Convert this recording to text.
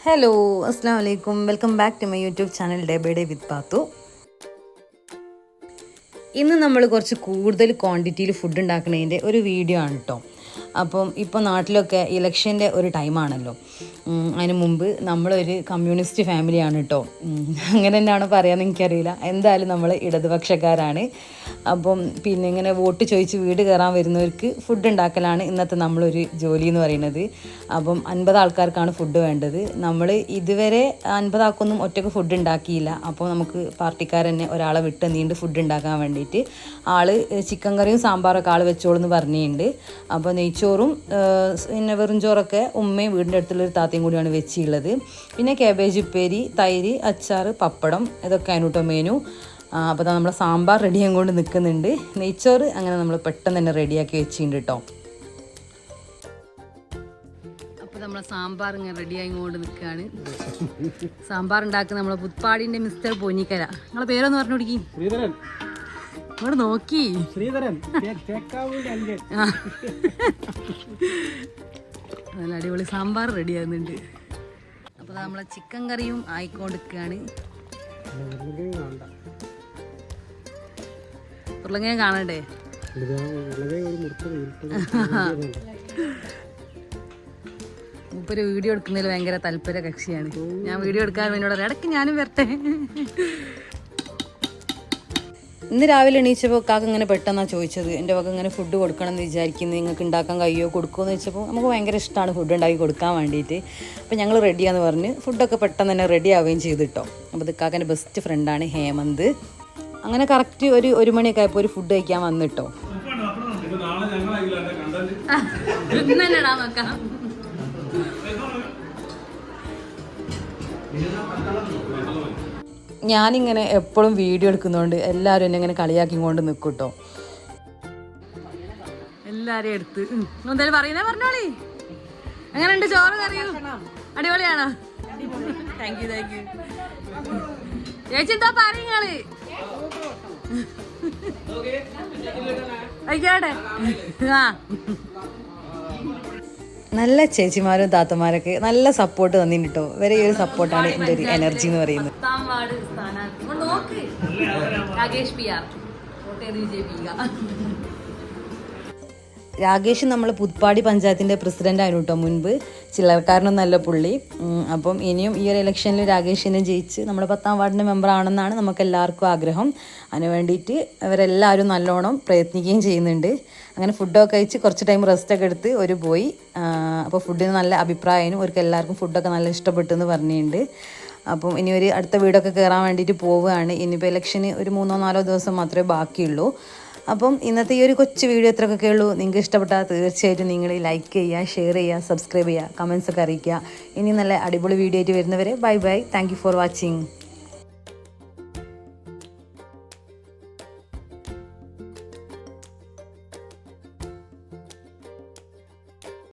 Hello അസ്സാം വലൈക്കും welcome back to my YouTube channel day by day with Pathu ഇന്ന് നമ്മൾ കുറച്ച് കൂടുതൽ ക്വാണ്ടിറ്റിയിൽ ഫുഡ് ഉണ്ടാക്കുന്നതിന്റെ ഒരു വീഡിയോ ആണ് കേട്ടോ അപ്പം ഇപ്പോൾ നാട്ടിലൊക്കെ ഇലക്ഷന്റെ ഒരു ടൈമാണല്ലോ അതിന് മുമ്പ് നമ്മളൊരു കമ്മ്യൂണിസ്റ്റ് ഫാമിലിയാണ് കേട്ടോ അങ്ങനെ തന്നെയാണോ പറയാമെന്ന് എനിക്കറിയില്ല. എന്തായാലും നമ്മൾ ഇടതുപക്ഷക്കാരാണ്. അപ്പം പിന്നെ ഇങ്ങനെ വോട്ട് ചോദിച്ച് വീട് കയറാൻ വരുന്നവർക്ക് ഫുഡ് ഉണ്ടാക്കലാണ് ഇന്നത്തെ നമ്മളൊരു ജോലി എന്ന് പറയുന്നത്. അപ്പം അൻപത് ആൾക്കാർക്കാണ് ഫുഡ് വേണ്ടത്. നമ്മൾ ഇതുവരെ അൻപത് ആൾക്കൊന്നും ഒറ്റയ്ക്ക് ഫുഡ് ഉണ്ടാക്കിയില്ല. അപ്പോൾ നമുക്ക് പാർട്ടിക്കാർ തന്നെ ഒരാളെ വിട്ട് നീണ്ട് ഫുഡ് ഉണ്ടാക്കാൻ വേണ്ടിയിട്ട് ആൾ ചിക്കൻ കറിയും സാമ്പാറൊക്കെ ആൾ വെച്ചോളൂ എന്ന് പറഞ്ഞിട്ടുണ്ട്. അപ്പോൾ നെയ്ച്ചോറും പിന്നെ വെറും ചോറൊക്കെ ഉമ്മയും വീടിന്റെ അടുത്തുള്ളൊരു താത്തയും കൂടിയാണ് വെച്ചിട്ടുള്ളത്. പിന്നെ കേബേജ് ഉപ്പേരി തൈര് അച്ചാർ പപ്പടം ഇതൊക്കെ അതിനൂട്ടോ മെനു അപ്പോൾ നമ്മളെ സാമ്പാർ റെഡിയാൻ കൊണ്ട് നിൽക്കുന്നുണ്ട് നെയ്ച്ചോറ് അങ്ങനെ നമ്മൾ പെട്ടെന്ന് തന്നെ റെഡിയാക്കി വെച്ചിട്ടുണ്ട് കേട്ടോ അപ്പോൾ നമ്മളെ സാമ്പാർ ഇങ്ങനെ റെഡിയായി കൊണ്ട് നിൽക്കുകയാണ് സാമ്പാർ ഉണ്ടാക്കുന്ന നമ്മളെ പുത്പാടിന്റെ മിസ്റ്റർ പൊന്നിക്കര. നിങ്ങളെ പേരൊന്ന് പറഞ്ഞു കൊടുക്കി. നോക്കി. ശ്രീധരൻ നല്ല അടിപൊളി സാമ്പാർ റെഡി ആകുന്നുണ്ട്. അപ്പോൾ നമ്മളെ ചിക്കൻ കറിയും വേണ്ട ഉരുളങ്ങനെ കാണണ്ടേ മൂപ്പര് വീഡിയോ എടുക്കുന്നതിൽ ഭയങ്കര താല്പര്യ കക്ഷിയാണ്. ഞാൻ വീഡിയോ എടുക്കാൻ വേണ്ടി ഇടയ്ക്ക് ഞാനും വരട്ടെ. ഇന്ന് രാവിലെ എണീച്ചപ്പോൾ കാക്ക ഇങ്ങനെ പെട്ടെന്നാണ് ചോദിച്ചത് എന്റെ വക ഇങ്ങനെ ഫുഡ് കൊടുക്കണം എന്ന് വിചാരിക്കുന്നത് നിങ്ങൾക്ക് ഉണ്ടാക്കാൻ കഴിയുമോ കൊടുക്കുമോ? എന്ന് വെച്ചപ്പോൾ നമുക്ക് ഭയങ്കര ഇഷ്ടമാണ് ഫുഡ് ഉണ്ടാക്കി കൊടുക്കാൻ വേണ്ടിയിട്ട് അപ്പോൾ ഞങ്ങൾ റെഡിയാന്ന് പറഞ്ഞ് ഫുഡൊക്കെ പെട്ടെന്ന് തന്നെ റെഡി ആവുകയും ചെയ്തു അപ്പോൾ ഇത് കാക്കന്റെ ബെസ്റ്റ് ഫ്രണ്ടാണ് ഹേമന്ത്. അങ്ങനെ കറക്റ്റ് ഒരു ഒരു മണിയൊക്കെ ആയപ്പോൾ ഒരു ഫുഡ് കഴിക്കാൻ വന്നിട്ടോ നോക്കാം. ഞാനിങ്ങനെ എപ്പോഴും വീഡിയോ എടുക്കുന്നതുകൊണ്ട് എല്ലാവരും എന്നെ ഇങ്ങനെ കളിയാക്കി കൊണ്ട് നിൽക്കും കേട്ടോ എല്ലാരെയും എടുത്ത്. എന്തായാലും പറയുന്നേ പറഞ്ഞോളി. എങ്ങനെയുണ്ട് ചോറ് കറിയോ? അടിപൊളിയാണോ? താങ്ക് യു താങ്ക് യു ചേച്ചി എന്താ പറയുങ്ങൾ ആയിക്കോട്ടെ ആ. നല്ല ചേച്ചിമാരും താത്തമാരൊക്കെ നല്ല സപ്പോർട്ട് തന്നിട്ട് കേട്ടോ ഇവരെ ഈ ഒരു സപ്പോർട്ടാണ് എന്റെ ഒരു എനർജി എന്ന് പറയുന്നത്. രാകേഷ് നമ്മൾ പുത്പാടി പഞ്ചായത്തിന്റെ പ്രസിഡന്റ് ആയിരുന്നു കേട്ടോ മുൻപ്. ചില്ലറക്കാരനൊന്നല്ല പുള്ളി. അപ്പം ഇനിയും ഈ ഒരു ഇലക്ഷനിൽ രാകേഷിനെ ജയിച്ച് നമ്മൾ പത്താം വാർഡിന്റെ മെമ്പർ ആണെന്നാണ് നമുക്ക് എല്ലാവർക്കും ആഗ്രഹം. അതിന് വേണ്ടിയിട്ട് അവരെല്ലാവരും നല്ലോണം പ്രയത്നിക്കുകയും ചെയ്യുന്നുണ്ട്. അങ്ങനെ ഫുഡൊക്കെ കഴിച്ച് കുറച്ച് ടൈം റെസ്റ്റൊക്കെ എടുത്ത് ഒരു പോയി. അപ്പോൾ ഫുഡിന് നല്ല അഭിപ്രായമായിരുന്നു. അവർക്ക് എല്ലാവർക്കും ഫുഡൊക്കെ നല്ല ഇഷ്ടപ്പെട്ടു എന്ന് പറഞ്ഞിട്ടുണ്ട്. അപ്പം ഇനി ഒരു അടുത്ത വീടൊക്കെ കയറാൻ വേണ്ടിയിട്ട് പോവുകയാണ്. ഇനിയിപ്പോൾ ഇലക്ഷന് ഒരു മൂന്നോ നാലോ ദിവസം മാത്രമേ ബാക്കിയുള്ളൂ. അപ്പം ഇന്നത്തെ ഈ ഒരു കൊച്ചു വീഡിയോ എത്രയൊക്കെ ഉള്ളൂ നിങ്ങൾക്ക് ഇഷ്ടപ്പെട്ടാൽ തീർച്ചയായിട്ടും നിങ്ങൾ ലൈക്ക് ചെയ്യുക ഷെയർ ചെയ്യുക സബ്സ്ക്രൈബ് ചെയ്യുക കമൻസ് ഒക്കെ അറിയിക്കുക. ഇനി നല്ല അടിപൊളി വീഡിയോ ആയിട്ട് വരുന്നവരെ bye bye thank for watching